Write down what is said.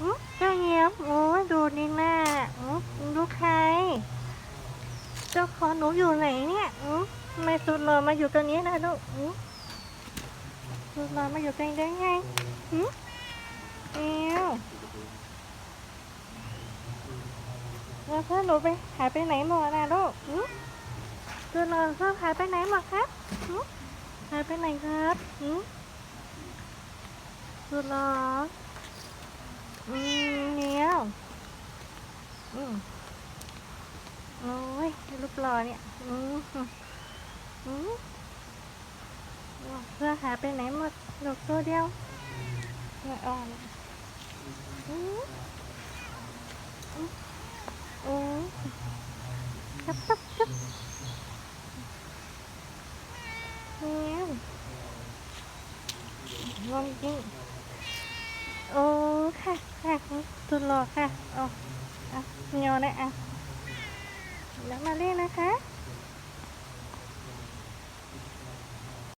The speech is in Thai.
อืมเจ้าเงียบโอ้ยดูนี่หน้าอืมดูใคร เจ้าของหนูอยู่ไหนเนี่ยอืมทำไมสุดหล่อมาอยู่ตรงนี้นะลูกอืมสุดหล่อมาอยู่ตรงนี้ได้ไงอืมเอวแล้วเพื่อนหนูไปหายไปไหนหมดนะลูกอืมสุดหล่อเพื่อนหายไปไหนหมดครับอืมหายไปไหนครับอืมสุดหล่อมเหนียวอืม โอ้ยรูปหล่อเนี่ย อืมอืมเสื้อหาไปไหนหมดดอกตัวเดียวไม่อ่อนอืมอืมโอ้ยจับจับจับเนี่ยลองจริงโอ้ค่ะค่ะสุดหล่อค่ะเอาเอาเงาเลยอะ แล้วมาเล่นนะคะ